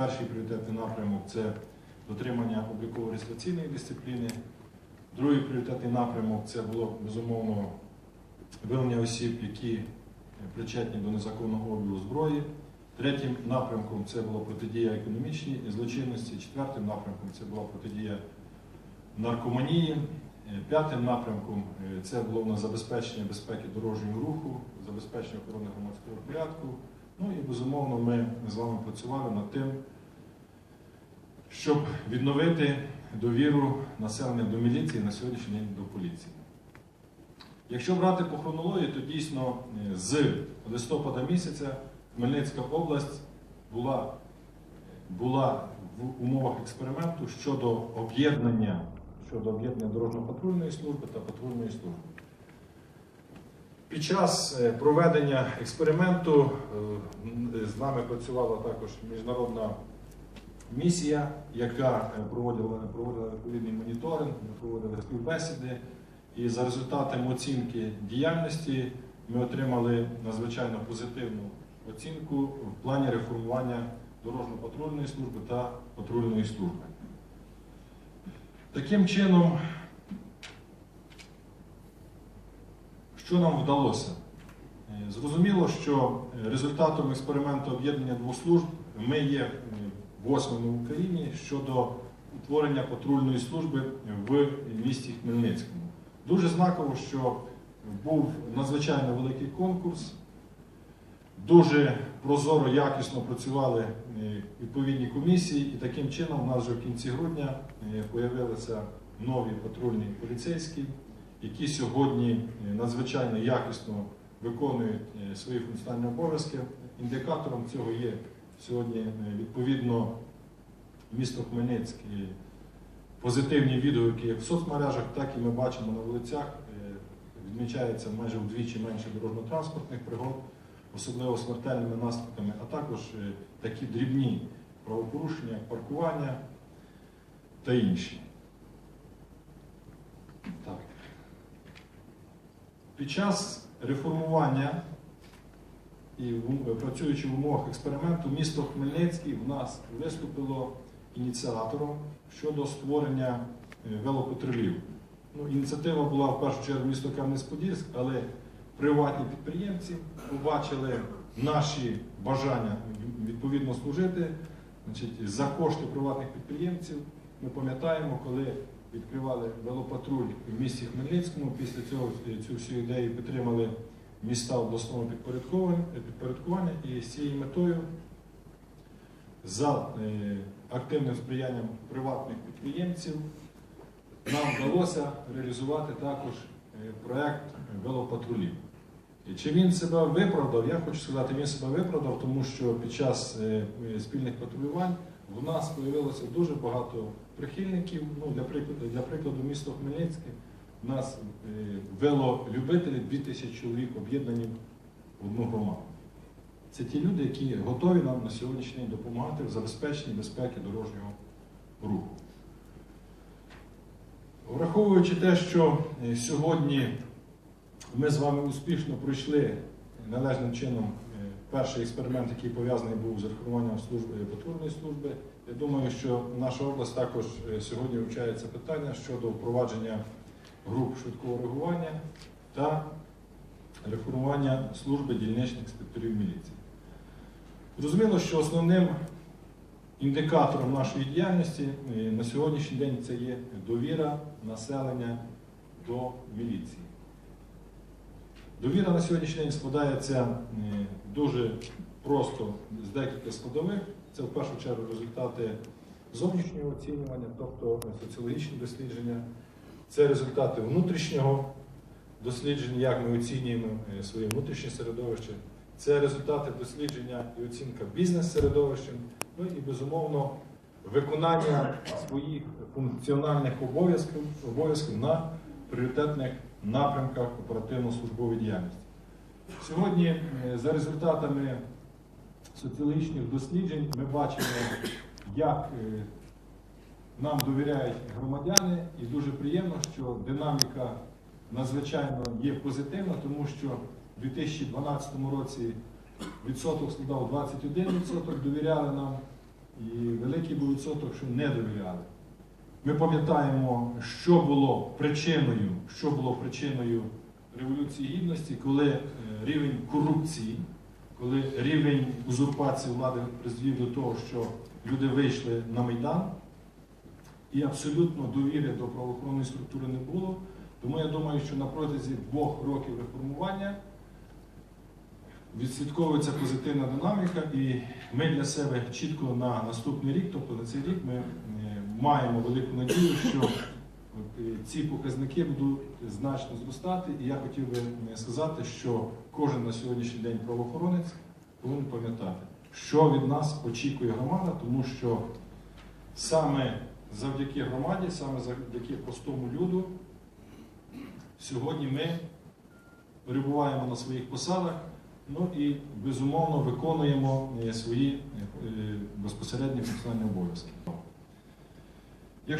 перший пріоритетний напрямок це дотримання обліково-реєстраційної дисципліни. Другий пріоритетний напрямок це було безумовно виявлення осіб, які причетні до незаконного обігу зброї. Третім напрямком це була протидія економічній злочинності. Четвертим напрямком це була протидія наркоманії. П'ятим напрямком е, це було в нас забезпечення безпеки дорожнього руху, забезпечення охорони громадського порядку. Ну і безумовно ми з вами працювали над тим, щоб відновити довіру населення до міліції на сьогоднішній день до поліції. Якщо брати по хронології, то дійсно е, з листопада місяця Хмельницька область була, була в умовах експерименту щодо об'єднання щодо об'єднання дорожньо-патрульної служби та патрульної служби. Під час е, проведення експерименту е, з нами працювала також міжнародна місія, яка е, проводила, проводила відповідний моніторинг, ми проводили співбесіди. І за результатами оцінки діяльності ми отримали надзвичайно позитивну оцінку в плані реформування дорожньо-патрульної служби та патрульної служби. Таким чином, що нам вдалося? Е, Зрозуміло, що е, результатом експерименту об'єднання двох служб ми є е, восьмими в Україні щодо утворення патрульної служби в місті Хмельницькому. Дуже знаково, що був надзвичайно великий конкурс, дуже прозоро, якісно працювали відповідні комісії, і таким чином у нас вже в кінці грудня з'явилися нові патрульні поліцейські, які сьогодні е, надзвичайно якісно виконують е, свої функціональні обов'язки. Індикатором цього є сьогодні е, відповідно місто Хмельницький. Позитивні відгуки як в соцмережах, так і ми бачимо на вулицях. Відмічається майже вдвічі менше дорожньо-транспортних пригод, особливо смертельними наслідками, а також такі дрібні правопорушення, як паркування та інші. Так. Під час реформування і працюючи в умовах експерименту, місто Хмельницький в нас виступило ініціатором щодо створення е, велопатрулів. Ну, ініціатива була в першу чергу місто Кам'янець-Подільськ, але приватні підприємці побачили наші бажання відповідно служити значить, за кошти приватних підприємців. Ми пам'ятаємо, коли відкривали велопатруль в місті Хмельницькому, після цього е, цю всю ідею підтримали міста обласного підпорядкування і з цією метою за е, активним сприянням приватних підприємців нам вдалося реалізувати також проєкт велопатрулів. І чи він себе виправдав? Я хочу сказати, він себе виправдав, тому що під час е, спільних патрулювань у нас з'явилося дуже багато прихильників. Ну, для прикладу, для прикладу, місто Хмельницьке у нас е, велолюбителі 2000 чоловік об'єднані в одну громаду. Це ті люди, які готові нам на сьогоднішній день допомагати в забезпеченні безпеки дорожнього руху. Враховуючи те, що е, сьогодні ми з вами успішно пройшли належним чином е, перший експеримент, який пов'язаний був з реформуванням служби патрульної служби, я думаю, що наша область також е, сьогодні вивчається питання щодо впровадження груп швидкого реагування та реформування служби дільничних інспекторів міліції. Зрозуміло, що основним індикатором нашої діяльності е, на сьогоднішній день це є довіра населення до міліції. Довіра на сьогоднішній день складається дуже просто з декілька складових. Це в першу чергу результати зовнішнього оцінювання, тобто е, соціологічні дослідження, це результати внутрішнього дослідження, як ми оцінюємо е, своє внутрішнє середовище. Це результати дослідження і оцінка бізнес-середовищем, ну і безумовно виконання своїх функціональних обов'язків, обов'язків на пріоритетних напрямках оперативно-службової діяльності. Сьогодні, е, за результатами соціологічних досліджень, ми бачимо, як е, нам довіряють громадяни, і дуже приємно, що динаміка надзвичайно є позитивна, тому що в 2012 році відсоток складав 21%, довіряли нам. І великий був відсоток, що не довіряли. Ми пам'ятаємо, що було причиною, що було причиною Революції Гідності, коли е, рівень корупції, коли рівень узурпації влади призвів до того, що люди вийшли на Майдан, і абсолютно довіри до правоохоронної структури не було. Тому я думаю, що на протязі двох років реформування відслідковується позитивна динаміка, і ми для себе чітко на наступний рік, тобто на цей рік, ми маємо велику надію, що е, ці показники будуть значно зростати. І я хотів би е, сказати, що кожен на сьогоднішній день правоохоронець повинен пам'ятати, що від нас очікує громада, тому що саме завдяки громаді, саме завдяки простому люду, сьогодні ми перебуваємо на своїх посадах. Ну і безумовно виконуємо е, свої безпосередні функціональні обов'язки.